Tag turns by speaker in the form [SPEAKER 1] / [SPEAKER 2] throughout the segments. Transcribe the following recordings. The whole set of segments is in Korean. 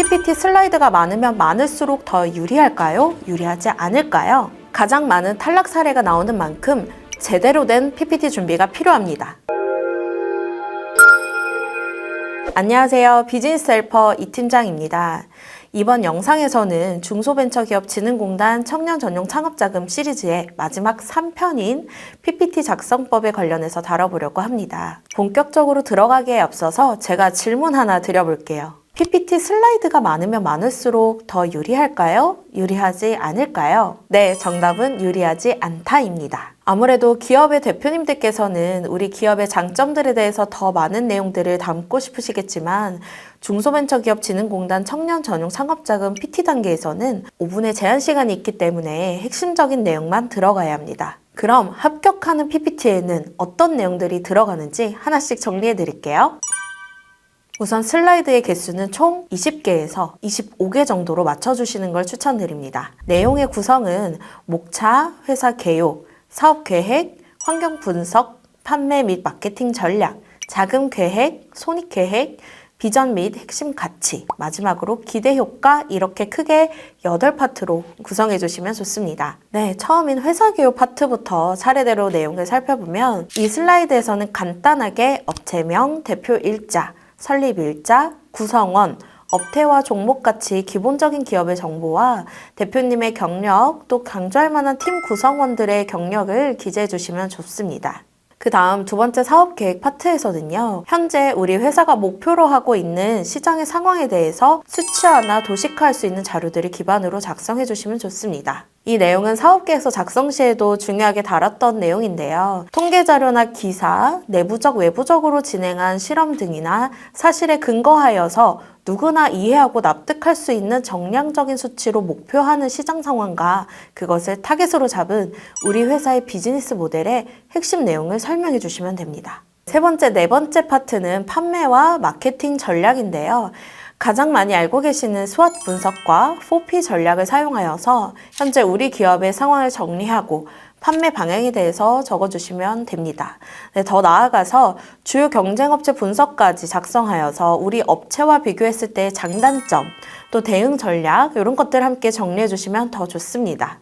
[SPEAKER 1] PPT 슬라이드가 많으면 많을수록 더 유리할까요? 유리하지 않을까요? 가장 많은 탈락 사례가 나오는 만큼 제대로 된 PPT 준비가 필요합니다. 안녕하세요. 비즈니스 헬퍼 이 팀장입니다. 이번 영상에서는 중소벤처기업진흥공단 청년 전용 창업자금 시리즈의 마지막 3편인 PPT 작성법에 관련해서 다뤄보려고 합니다. 본격적으로 들어가기에 앞서서 제가 질문 하나 드려볼게요. PPT 슬라이드가 많으면 많을수록 더 유리할까요? 유리하지 않을까요? 네, 정답은 유리하지 않다입니다. 아무래도 기업의 대표님들께서는 우리 기업의 장점들에 대해서 더 많은 내용들을 담고 싶으시겠지만 중소벤처기업진흥공단 청년 전용 창업자금 PT 단계에서는 5분의 제한 시간이 있기 때문에 핵심적인 내용만 들어가야 합니다. 그럼 합격하는 PPT에는 어떤 내용들이 들어가는지 하나씩 정리해 드릴게요. 우선 슬라이드의 개수는 총 20개에서 25개 정도로 맞춰주시는 걸 추천드립니다. 내용의 구성은 목차, 회사 개요, 사업 계획, 환경 분석, 판매 및 마케팅 전략, 자금 계획, 손익 계획, 비전 및 핵심 가치, 마지막으로 기대 효과 이렇게 크게 8파트로 구성해 주시면 좋습니다. 네, 처음인 회사 개요 파트부터 차례대로 내용을 살펴보면 이 슬라이드에서는 간단하게 업체명, 대표 일자, 설립 일자, 구성원, 업태와 종목 같이 기본적인 기업의 정보와 대표님의 경력 또 강조할 만한 팀 구성원들의 경력을 기재해 주시면 좋습니다. 그 다음 두 번째 사업 계획 파트에서는요, 현재 우리 회사가 목표로 하고 있는 시장의 상황에 대해서 수치화나 도식화할 수 있는 자료들을 기반으로 작성해 주시면 좋습니다. 이 내용은 사업계에서 작성 시에도 중요하게 다뤘던 내용인데요. 통계 자료나 기사, 내부적, 외부적으로 진행한 실험 등이나 사실에 근거하여서 누구나 이해하고 납득할 수 있는 정량적인 수치로 목표하는 시장 상황과 그것을 타겟으로 잡은 우리 회사의 비즈니스 모델의 핵심 내용을 설명해 주시면 됩니다. 세 번째, 네 번째 파트는 판매와 마케팅 전략인데요. 가장 많이 알고 계시는 스왓 분석과 4P 전략을 사용하여서 현재 우리 기업의 상황을 정리하고 판매 방향에 대해서 적어주시면 됩니다. 네, 더 나아가서 주요 경쟁업체 분석까지 작성하여서 우리 업체와 비교했을 때의 장단점, 또 대응 전략 이런 것들 함께 정리해 주시면 더 좋습니다.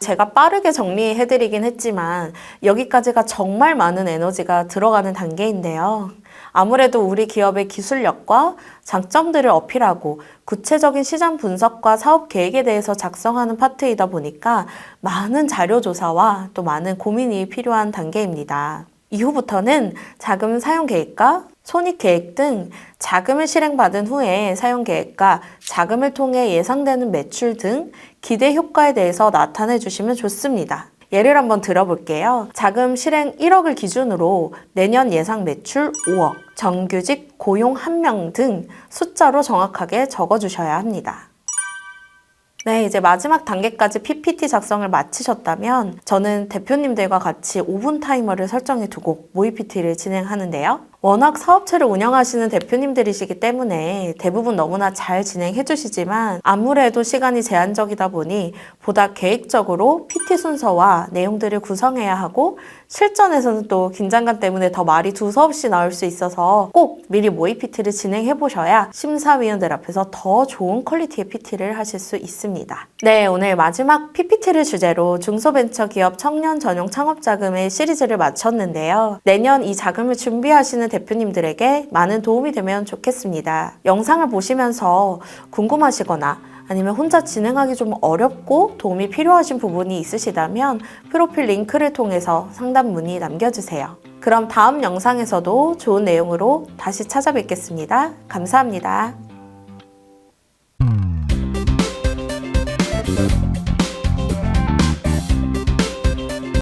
[SPEAKER 1] 제가 빠르게 정리해드리긴 했지만 여기까지가 정말 많은 에너지가 들어가는 단계인데요. 아무래도 우리 기업의 기술력과 장점들을 어필하고 구체적인 시장 분석과 사업 계획에 대해서 작성하는 파트이다 보니까 많은 자료 조사와 또 많은 고민이 필요한 단계입니다. 이후부터는 자금 사용 계획과 손익 계획 등 자금을 실행받은 후에 사용 계획과 자금을 통해 예상되는 매출 등 기대 효과에 대해서 나타내 주시면 좋습니다. 예를 한번 들어볼게요. 자금 실행 1억을 기준으로 내년 예상 매출 5억, 정규직 고용 1명 등 숫자로 정확하게 적어주셔야 합니다. 네, 이제 마지막 단계까지 PPT 작성을 마치셨다면 저는 대표님들과 같이 5분 타이머를 설정해 두고 모의 PT를 진행하는데요. 워낙 사업체를 운영하시는 대표님들이시기 때문에 대부분 너무나 잘 진행해 주시지만 아무래도 시간이 제한적이다 보니 보다 계획적으로 PT 순서와 내용들을 구성해야 하고 실전에서는 또 긴장감 때문에 더 말이 두서없이 나올 수 있어서 꼭 미리 모의 PT를 진행해 보셔야 심사위원들 앞에서 더 좋은 퀄리티의 PT를 하실 수 있습니다. 네, 오늘 마지막 PPT를 주제로 중소벤처기업 청년 전용 창업자금의 시리즈를 마쳤는데요. 내년 이 자금을 준비하시 는 대표님들에게 많은 도움이 되면 좋겠습니다. 영상을 보시면서 궁금하시거나 아니면 혼자 진행하기 좀 어렵고 도움이 필요하신 부분이 있으시다면 프로필 링크를 통해서 상담 문의 남겨주세요. 그럼 다음 영상에서도 좋은 내용으로 다시 찾아뵙겠습니다. 감사합니다.